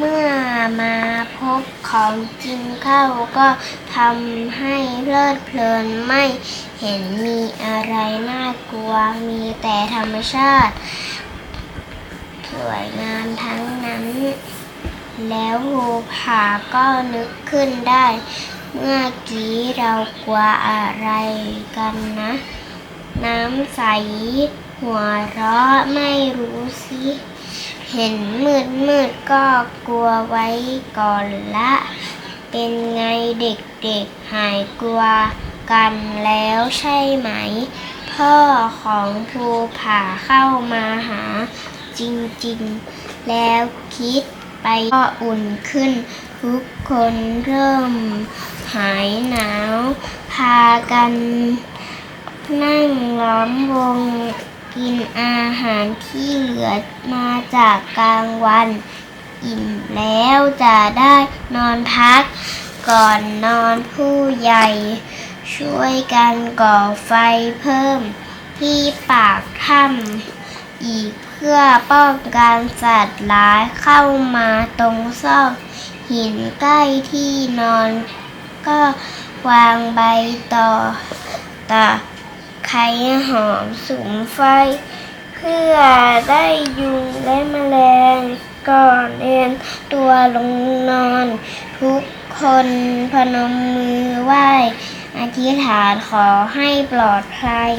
เมื่อมาพบของจริงเข้าก็ทำให้เพลิดเพลินไม่เห็นมีอะไรน่ากลัวมีแต่ธรรมชาติ สวยงามทั้งนั้น แล้วภูผาก็นึกขึ้นได้ เมื่อกี้เรากลัวอะไรกันนะ น้ำใสหัวเราะไม่รู้สิ เห็นมืดมืดก็กลัวไว้ก่อนละ เป็นไงเด็กๆหายกลัวกันแล้วใช่ไหม พ่อของภูผาเข้ามาหาจริงๆ แล้วคิดไปก็อุ่นขึ้น ทุกคนเริ่มหายหนาว พากันนั่งล้อมวง กินอาหารที่เหลือมาจากกลางวัน อิ่มแล้วจะได้นอนพัก ก่อนนอนผู้ใหญ่ ช่วยกันก่อไฟเพิ่มที่ปากถ้ำอีกเพื่อป้องกันสัตว์ร้ายเข้ามาตรงซอกหินใกล้ที่นอน ก็วางใบต่อตะ ไข่หอมสุมไฟ เพื่อได้ยุงและแมลงก่อนเอนตัวลงนอน ทุกคนพนมมือไหว้อธิษฐานขอให้ปลอดภัย